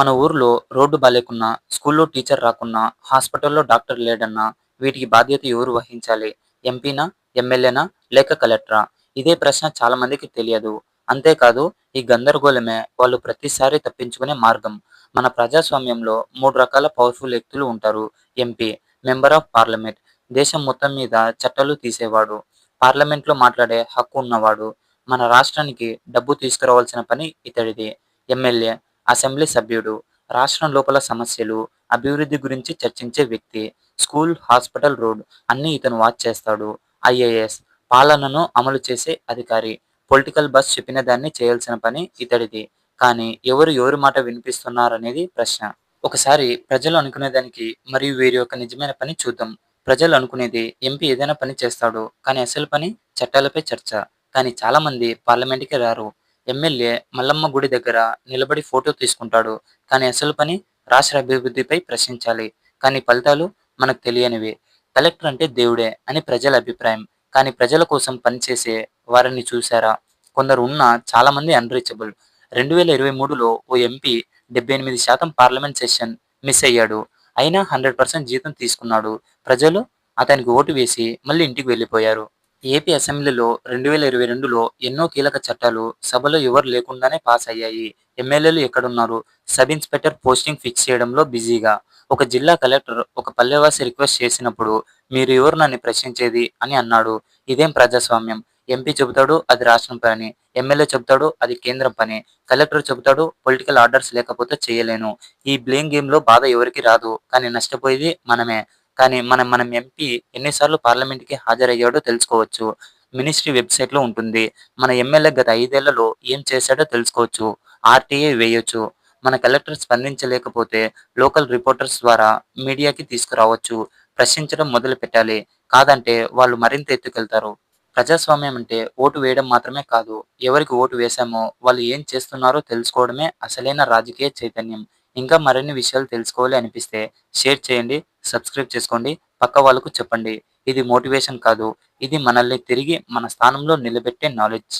మన ఊర్లో రోడ్డు బాలేకున్నా, స్కూల్లో టీచర్ రాకున్నా, హాస్పిటల్లో డాక్టర్ లేడన్నా వీటికి బాధ్యత ఎవరు వహించాలి? ఎంపీనా? ఎమ్మెల్యేనా? లేక కలెక్టరా? ఇదే ప్రశ్న చాలా మందికి తెలియదు. అంతేకాదు ఈ గందరగోళమే వాళ్ళు ప్రతిసారి తప్పించుకునే మార్గం. మన ప్రజాస్వామ్యంలో మూడు రకాల పవర్ఫుల్ వ్యక్తులు ఉంటారు. ఎంపీ మెంబర్ ఆఫ్ పార్లమెంట్ దేశం మొత్తం మీద చట్టాలు తీసేవాడు. పార్లమెంట్లో మాట్లాడే హక్కు ఉన్నవాడు. మన రాష్ట్రానికి డబ్బు తీసుకురావాల్సిన పని ఇతడిది. ఎమ్మెల్యే అసెంబ్లీ సభ్యుడు. రాష్ట్రం లోపల సమస్యలు, అభివృద్ధి గురించి చర్చించే వ్యక్తి. స్కూల్, హాస్పిటల్, రోడ్ అన్నీ ఇతను వాచ్ చేస్తాడు. ఐఏఎస్ పాలనను అమలు చేసే అధికారి. పొలిటికల్ బస్ చెప్పిన దాన్ని చేయాల్సిన పని ఇతడిది. కానీ ఎవరు ఎవరి మాట వినిపిస్తున్నారనేది ప్రశ్న. ఒకసారి ప్రజలు అనుకునేదానికి మరియు వీరి యొక్క నిజమైన పని చూద్దాం. ప్రజలు అనుకునేది ఎంపీ ఏదైనా పని చేస్తాడు. కానీ అసలు పని చట్టాలపై చర్చ. కానీ చాలా మంది పార్లమెంట్కి రారు. ఎమ్మెల్యే మల్లమ్మ గుడి దగ్గర నిలబడి ఫోటో తీసుకుంటాడు. కానీ అసలు పని రాష్ట్ర అభివృద్ధిపై ప్రశ్నించాలి. కానీ ఫలితాలు మనకు తెలియనివి. కలెక్టర్ అంటే దేవుడే అని ప్రజల అభిప్రాయం. కానీ ప్రజల కోసం పనిచేసే వారిని చూశారా? కొందరు ఉన్నా చాలా మంది అన్రీచబుల్. రెండు వేల ఇరవై మూడులో ఓ ఎంపీ డెబ్బై ఎనిమిది శాతం పార్లమెంట్ సెషన్ మిస్ అయ్యాడు. అయినా హండ్రెడ్ పర్సెంట్ జీతం తీసుకున్నాడు. ప్రజలు అతనికి ఓటు వేసి మళ్ళీ ఇంటికి వెళ్ళిపోయారు. ఏపీ అసెంబ్లీలో రెండు వేల ఇరవై రెండులో ఎన్నో కీలక చట్టాలు సభలో ఎవరు లేకుండానే పాస్ అయ్యాయి. ఎమ్మెల్యేలు ఎక్కడున్నారు? సబ్ ఇన్స్పెక్టర్ పోస్టింగ్ ఫిక్స్ చేయడంలో బిజీగా. ఒక జిల్లా కలెక్టర్ ఒక పల్లెవాసి రిక్వెస్ట్ చేసినప్పుడు మీరు ఎవరు నన్ను ప్రశ్నించేది అని అన్నాడు. ఇదేం ప్రజాస్వామ్యం? ఎంపీ చెబుతాడు అది రాష్ట్రం పని. ఎమ్మెల్యే చెబుతాడు అది కేంద్రం పని. కలెక్టర్ చెబుతాడు పొలిటికల్ ఆర్డర్స్ లేకపోతే చేయలేను. ఈ బ్లేమ్ గేమ్లో బాధ ఎవరికి రాదు. కానీ నష్టపోయేది మనమే. కానీ మనం మనం ఎంపీ ఎన్నిసార్లు పార్లమెంట్కి హాజరయ్యాడో తెలుసుకోవచ్చు. మినిస్ట్రీ వెబ్సైట్లో ఉంటుంది. మన ఎమ్మెల్యే గత ఐదేళ్ళలో ఏం చేశాడో తెలుసుకోవచ్చు. ఆర్టీఏ వేయొచ్చు. మన కలెక్టర్ స్పందించలేకపోతే లోకల్ రిపోర్టర్స్ ద్వారా మీడియాకి తీసుకురావచ్చు. ప్రశ్నించడం మొదలు పెట్టాలి. కాదంటే వాళ్ళు మరింత ఎత్తుకెళ్తారు. ప్రజాస్వామ్యం అంటే ఓటు వేయడం మాత్రమే కాదు. ఎవరికి ఓటు వేశామో వాళ్ళు ఏం చేస్తున్నారో తెలుసుకోవడమే అసలైన రాజకీయ చైతన్యం. ఇంకా మరిన్ని విషయాలు తెలుసుకోవాలి అనిపిస్తే షేర్ చేయండి, సబ్స్క్రైబ్ చేసుకోండి, పక్క వాళ్ళకు చెప్పండి. ఇది మోటివేషన్ కాదు. ఇది మనల్ని తిరిగి మన స్థానంలో నిలబెట్టే నాలెడ్జ్.